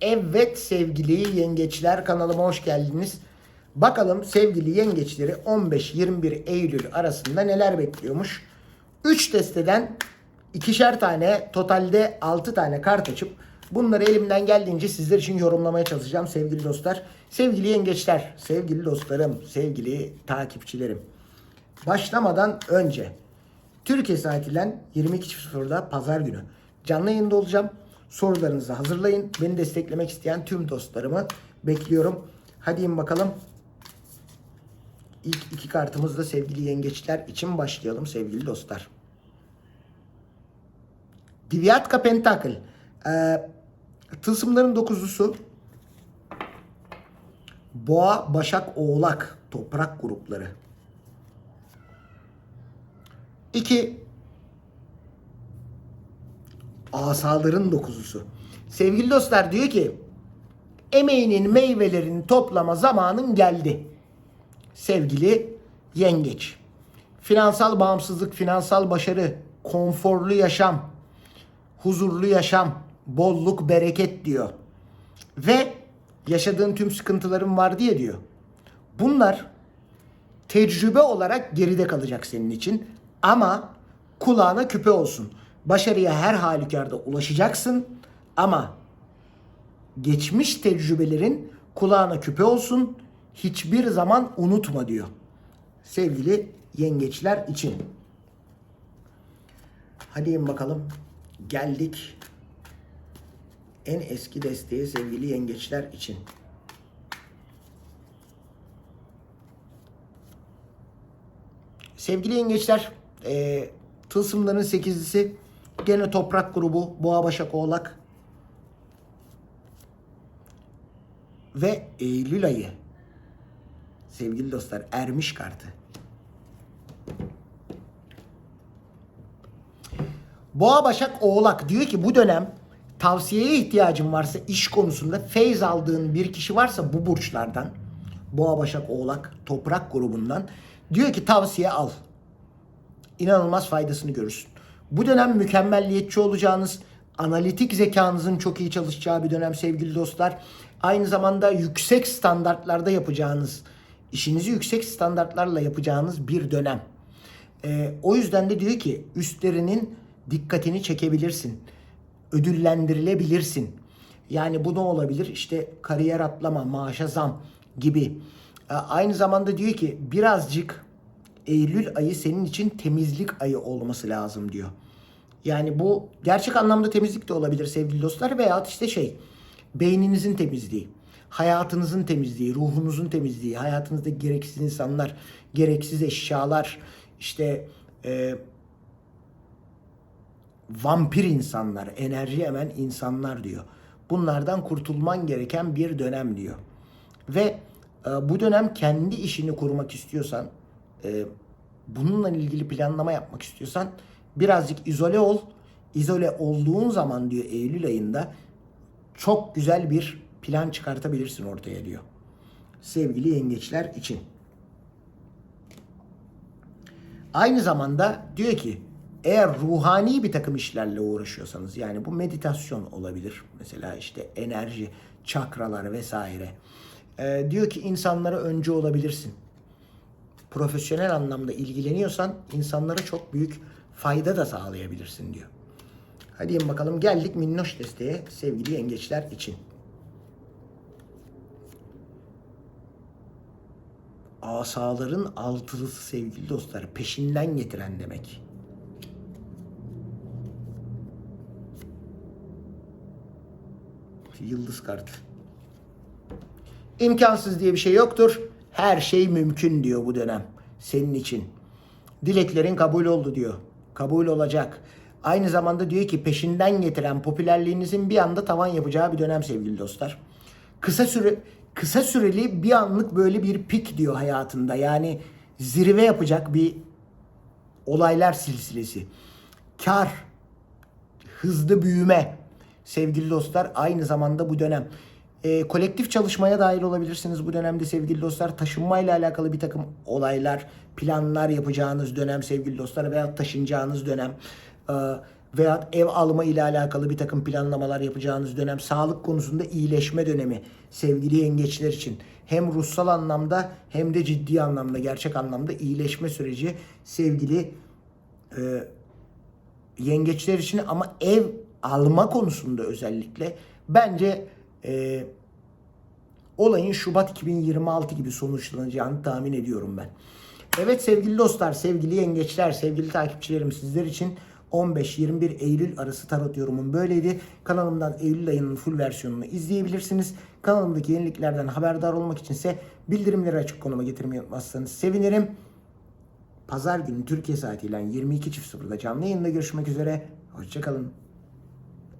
Evet sevgili yengeçler kanalıma hoş geldiniz. Bakalım sevgili yengeçleri 15-21 Eylül arasında neler bekliyormuş. 3 desteden ikişer tane totalde 6 tane kart açıp bunları elimden geldiğince sizler için yorumlamaya çalışacağım sevgili dostlar. Sevgili yengeçler, sevgili dostlarım, sevgili takipçilerim. Başlamadan önce Türkiye saatiyle 22.00'da pazar günü canlı yayında olacağım. Sorularınızı hazırlayın. Beni desteklemek isteyen tüm dostlarımı bekliyorum. Hadi in bakalım. İlk iki kartımızla sevgili yengeçler için başlayalım sevgili dostlar. Divyatka Pentacle. Ee, tılsımların dokuzlusu. Boğa, Başak, Oğlak. Toprak grupları. 2. Asaların dokuzusu. Sevgili dostlar diyor ki emeğinin meyvelerini toplama zamanın geldi. Sevgili yengeç. Finansal bağımsızlık, finansal başarı, konforlu yaşam, huzurlu yaşam, bolluk, bereket diyor. Ve yaşadığın tüm sıkıntıların var diye diyor. Bunlar tecrübe olarak geride kalacak senin için. Ama kulağına küpe olsun. Başarıya her halükarda ulaşacaksın ama geçmiş tecrübelerin kulağına küpe olsun. Hiçbir zaman unutma diyor. Sevgili yengeçler için. Hadi bakalım. Geldik en eski desteği sevgili yengeçler için. Sevgili yengeçler, e, tılsımların sekizlisi gene toprak grubu Boğa Başak Oğlak ve Eylül ayı sevgili dostlar ermiş kartı. Boğa Başak Oğlak diyor ki bu dönem tavsiyeye ihtiyacın varsa iş konusunda feyz aldığın bir kişi varsa bu burçlardan Boğa Başak Oğlak toprak grubundan diyor ki tavsiye al. İnanılmaz faydasını görürsün. Bu dönem mükemmelliyetçi olacağınız, analitik zekanızın çok iyi çalışacağı bir dönem sevgili dostlar. Aynı zamanda yüksek standartlarda yapacağınız, işinizi yüksek standartlarla yapacağınız bir dönem. Ee, o yüzden de diyor ki üstlerinin dikkatini çekebilirsin. Ödüllendirilebilirsin. Yani bu ne olabilir? İşte kariyer atlama, maaşa zam gibi. Ee, aynı zamanda diyor ki birazcık Eylül ayı senin için temizlik ayı olması lazım diyor. Yani bu gerçek anlamda temizlik de olabilir sevgili dostlar veya işte şey beyninizin temizliği, hayatınızın temizliği, ruhunuzun temizliği, hayatınızda gereksiz insanlar, gereksiz eşyalar, işte e, vampir insanlar, enerji emen insanlar diyor. Bunlardan kurtulman gereken bir dönem diyor. Ve e, bu dönem kendi işini kurmak istiyorsan, e, bununla ilgili planlama yapmak istiyorsan birazcık izole ol. İzole olduğun zaman diyor Eylül ayında çok güzel bir plan çıkartabilirsin ortaya diyor. Sevgili yengeçler için. Aynı zamanda diyor ki eğer ruhani bir takım işlerle uğraşıyorsanız yani bu meditasyon olabilir. Mesela işte enerji, çakralar vesaire. Ee, diyor ki insanlara önce olabilirsin. Profesyonel anlamda ilgileniyorsan insanlara çok büyük fayda da sağlayabilirsin diyor. Hadi bakalım geldik minnoş desteğe sevgili yengeçler için. Asaların altılısı sevgili dostlar peşinden getiren demek. Yıldız kartı. İmkansız diye bir şey yoktur. Her şey mümkün diyor bu dönem senin için. Dileklerin kabul oldu diyor. Kabul olacak. Aynı zamanda diyor ki peşinden getiren popülerliğinizin bir anda tavan yapacağı bir dönem sevgili dostlar. Kısa süre kısa süreli bir anlık böyle bir pik diyor hayatında. Yani zirve yapacak bir olaylar silsilesi. Kar, hızlı büyüme sevgili dostlar aynı zamanda bu dönem. E, kolektif çalışmaya dahil olabilirsiniz bu dönemde sevgili dostlar. Taşınmayla alakalı bir takım olaylar, planlar yapacağınız dönem sevgili dostlar veya taşınacağınız dönem. E, veya ev alımı ile alakalı bir takım planlamalar yapacağınız dönem, sağlık konusunda iyileşme dönemi sevgili yengeçler için hem ruhsal anlamda hem de ciddi anlamda, gerçek anlamda iyileşme süreci sevgili e, yengeçler için ama ev alma konusunda özellikle bence e, olayın Şubat 2026 gibi sonuçlanacağını tahmin ediyorum ben. Evet sevgili dostlar, sevgili yengeçler, sevgili takipçilerim sizler için 15-21 Eylül arası tarot yorumum böyleydi. Kanalımdan Eylül ayının full versiyonunu izleyebilirsiniz. Kanalımdaki yeniliklerden haberdar olmak içinse bildirimleri açık konuma getirmeyi unutmazsanız sevinirim. Pazar günü Türkiye saatiyle 22.00'da canlı yayında görüşmek üzere. Hoşçakalın.